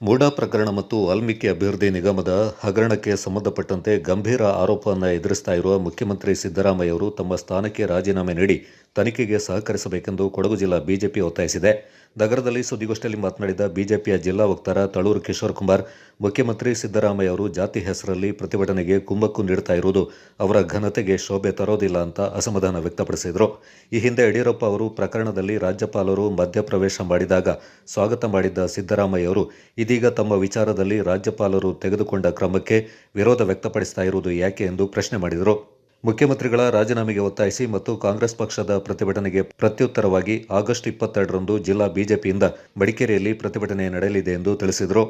ಮೂಡಾ ಪ್ರಕರಣ ಮತ್ತು ವಾಲ್ಮೀಕಿ ಅಭಿವೃದ್ಧಿ ನಿಗಮದ ಹಗರಣಕ್ಕೆ ಸಂಬಂಧಪಟ್ಟಂತೆ ಗಂಭೀರ ಆರೋಪವನ್ನು ಎದುರಿಸ್ತಾ ಇರುವ ಮುಖ್ಯಮಂತ್ರಿ ಸಿದ್ದರಾಮಯ್ಯ ಅವರು ತಮ್ಮ ಸ್ಥಾನಕ್ಕೆ ರಾಜೀನಾಮೆ ನೀಡಿ ತನಿಖೆಗೆ ಸಹಕರಿಸಬೇಕೆಂದು ಕೊಡಗು ಜಿಲ್ಲಾ ಬಿಜೆಪಿ ಒತ್ತಾಯಿಸಿದೆ. ನಗರದಲ್ಲಿ ಸುದ್ದಿಗೋಷ್ಠಿಯಲ್ಲಿ ಮಾತನಾಡಿದ ಬಿಜೆಪಿಯ ಜಿಲ್ಲಾ ವಕ್ತಾರ ತಳೂರು ಕಿಶೋರ್ ಕುಮಾರ್, ಮುಖ್ಯಮಂತ್ರಿ ಸಿದ್ದರಾಮಯ್ಯ ಅವರು ಜಾತಿ ಹೆಸರಲ್ಲಿ ಪ್ರತಿಭಟನೆಗೆ ಕುಮ್ಮಕ್ಕು ನೀಡುತ್ತಾ ಇರುವುದು ಅವರ ಘನತೆಗೆ ಶೋಭೆ ತರೋದಿಲ್ಲ ಅಂತ ಅಸಮಾಧಾನ ವ್ಯಕ್ತಪಡಿಸಿದರು. ಈ ಹಿಂದೆ ಯಡಿಯೂರಪ್ಪ ಅವರು ಪ್ರಕರಣದಲ್ಲಿ ರಾಜ್ಯಪಾಲರು ಮಧ್ಯಪ್ರವೇಶ ಮಾಡಿದಾಗ ಸ್ವಾಗತ ಮಾಡಿದ್ದ ಸಿದ್ದರಾಮಯ್ಯ ಅವರು ತಮ್ಮ ವಿಚಾರದಲ್ಲಿ ರಾಜ್ಯಪಾಲರು ತೆಗೆದುಕೊಂಡ ಕ್ರಮಕ್ಕೆ ವಿರೋಧ ವ್ಯಕ್ತಪಡಿಸ್ತಾ ಇರುವುದು ಯಾಕೆ ಎಂದು ಪ್ರಶ್ನೆ ಮಾಡಿದರು. ಮುಖ್ಯಮಂತ್ರಿಗಳ ರಾಜೀನಾಮೆಗೆ ಒತ್ತಾಯಿಸಿ ಮತ್ತು ಕಾಂಗ್ರೆಸ್ ಪಕ್ಷದ ಪ್ರತಿಭಟನೆಗೆ ಪ್ರತ್ಯುತ್ತರವಾಗಿ ಆಗಸ್ಟ್ ಇಪ್ಪತ್ತೆರಡರಂದು ಜಿಲ್ಲಾ ಬಿಜೆಪಿಯಿಂದ ಮಡಿಕೇರಿಯಲ್ಲಿ ಪ್ರತಿಭಟನೆ ನಡೆಯಲಿದೆ ಎಂದು ತಿಳಿಸಿದರು.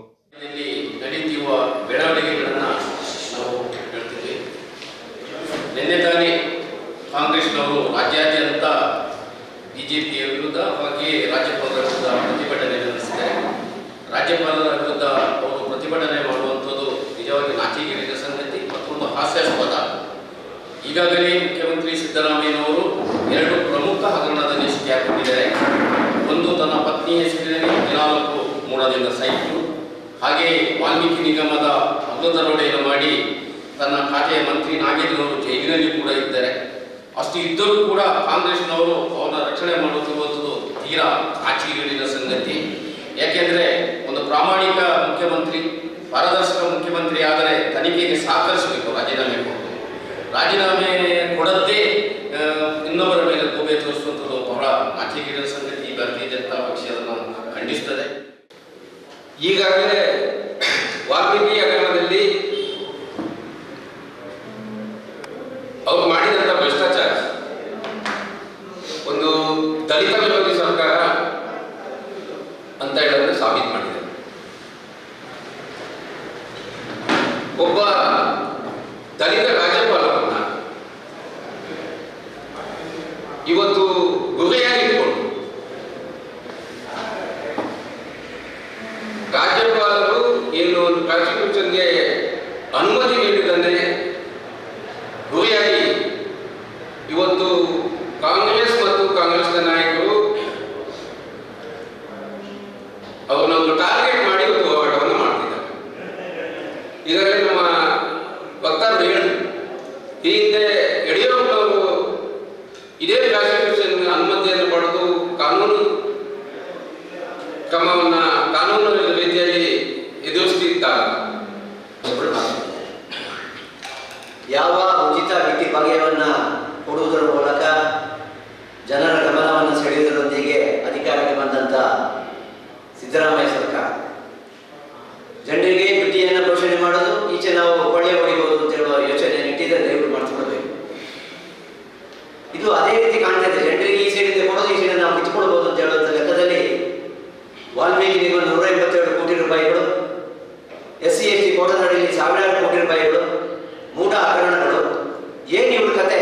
ಕಾಂಗ್ರೆಸ್ನವರು ರಾಜ್ಯಾದ್ಯಂತ ಬಿಜೆಪಿಯ ವಿರುದ್ಧ ಹಾಗೆಯೇ ರಾಜ್ಯಪಾಲರ ವಿರುದ್ಧ ಪ್ರತಿಭಟನೆ ನಡೆಸಿದ್ದಾರೆ ರಾಜ್ಯಪಾಲರ ವಿರುದ್ಧ ಅವರು ಪ್ರತಿಭಟನೆ ಮಾಡುವಂಥದ್ದು ನಿಜವಾಗಿ ನಾಚಿಕೆಗಿರಿದ ಸಂಗತಿ ಮತ್ತೊಂದು ಹಾಸ್ಯಾಸ್ಪದ ಈಗಾಗಲೇ ಮುಖ್ಯಮಂತ್ರಿ ಸಿದ್ದರಾಮಯ್ಯನವರು ಎರಡು ಪ್ರಮುಖ ಹಗರಣದಲ್ಲಿ ಸಿಕ್ಕಿಹಾಕೊಂಡಿದ್ದಾರೆ ಒಂದು ತನ್ನ ಪತ್ನಿ ಹೆಸರಿನಲ್ಲಿ ಹದಿನಾಲ್ಕು ಮೂಲದಿಂದ ಸೈಟು ಹಾಗೆ ವಾಲ್ಮೀಕಿ ನಿಗಮದ ಹಗ್ಗದರೋಡೆಯನ್ನು ಮಾಡಿ ತನ್ನ ಖಾತೆಯ ಮಂತ್ರಿ ನಾಗೇಂದ್ರವರು ಜೈಲಿನಲ್ಲಿ ಕೂಡ ಇದ್ದಾರೆ. ಅಷ್ಟು ಇದ್ದರೂ ಕೂಡ ಕಾಂಗ್ರೆಸ್ನವರು ಅವರ ರಕ್ಷಣೆ ಮಾಡುತ್ತಿರುವಂಥದ್ದು ತೀರಾ ಆಚೆಗಿರಿದ ಸಂಗತಿ. ಯಾಕೆಂದರೆ ಒಂದು ಪ್ರಾಮಾಣಿಕ ಮುಖ್ಯಮಂತ್ರಿ, ಪಾರದರ್ಶಕ ಮುಖ್ಯಮಂತ್ರಿ ಆದರೆ ತನಿಖೆಗೆ ಸಹಕರಿಸಬೇಕು ರಾಜೀನಾಮೆ ರಾಜೀನಾಮೆ ಕೊಡದೆ ಇನ್ನೊಬ್ಬರ ಮೇಲೆ ಗೂಬೆ ತೋರಿಸುವಂಥದ್ದು ಬಹಳ ಆಚೆಗಿರಿದ ಸಂಗತಿ ಭಾರತೀಯ ಜನತಾ ಪಕ್ಷ ಅದನ್ನು ಖಂಡಿಸ್ತದೆ. ಈಗಾಗಲೇ ವಾಲ್ಮೀಕಿ ಹಗರಣದಲ್ಲಿ ಅವರು ಮಾಡಿದಂಥ ಭ್ರಷ್ಟಾಚಾರ, ಒಂದು ದಲಿತ ವಿರೋಧಿ ಸರ್ಕಾರ ಅಂತ ಹೇಳಿದ್ರೆ ಸಾಬೀತು ಮಾಡಿದೆ. ಒಬ್ಬ ದಲಿತ ರಾಜ್ಯಪಾಲರನ್ನ ಇವತ್ತು ಗುರಿಯಾಗಿಟ್ಕೊಂಡು ರಾಜ್ಯಪಾಲರು ಏನು ಒಂದು ಅನುಮತಿ ನೀಡಿದಂತೆ ಗುರಿಯಾಗಿ ಇವತ್ತು ಕಾಂಗ್ರೆಸ್ ಮತ್ತು ಕಾಂಗ್ರೆಸ್ನ ನಾಯಕರು ಅವನೊಂದು ಟಾರ್ಗೆಟ್ ಮಾಡಿ ಇವತ್ತು ಹೋರಾಟವನ್ನು ಮಾಡ್ತಿದ್ದಾರೆ. ಇದರಲ್ಲಿ ನಮ್ಮ ವಕ್ತಾರರು ಹೇಳಿದ್ರು ಈ ಹಿಂದೆ ಕ್ರಮವನ್ನ ಕಾನೂನು ರೀತಿಯಲ್ಲಿ ಮಾತು. ಯಾವ ಉಚಿತ ವಿತ್ತಿ ಬಗೆಯನ್ನ ಕೊಡುವುದರ ಮೂಲಕ ಜನರ ಗಮನವನ್ನು ಸೆಳೆಯುವುದರೊಂದಿಗೆ ಅಧಿಕಾರಕ್ಕೆ ಬಂದಂತ ಸಿದ್ದರಾಮಯ್ಯ ಸರ್ಕಾರ ಜನರಿಗೆ ಬಿಟ್ಟಿಯನ್ನು ಘೋಷಣೆ ಮಾಡೋದು, ಈಚೆ ನಾವು ಎಸ್ ಸಿ ಎಸ್ ಟಿ ಸಾವಿರಾರು ಕೋಟಿ ರೂಪಾಯಿಗಳು ಮೂಟ ಹಗರಣಗಳು ಇವ್ರ ಕತೆ?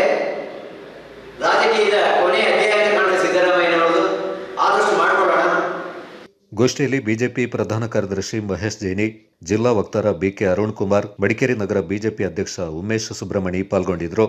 ರಾಜಕೀಯದ ಕೊನೆಯ ಮಾಡಿದ ಸಿದ್ದರಾಮಯ್ಯನವರು ಆದಷ್ಟು ಗೋಷ್ಠಿಯಲ್ಲಿ ಬಿಜೆಪಿ ಪ್ರಧಾನ ಕಾರ್ಯದರ್ಶಿ ಮಹೇಶ್ ಜೈನಿ, ಜಿಲ್ಲಾ ವಕ್ತಾರ ಬಿಕೆ ಅರುಣ್ ಕುಮಾರ್, ಮಡಿಕೇರಿ ನಗರ ಬಿಜೆಪಿ ಅಧ್ಯಕ್ಷ ಉಮೇಶ್ ಸುಬ್ರಹ್ಮಣಿ ಪಾಲ್ಗೊಂಡಿದ್ದರು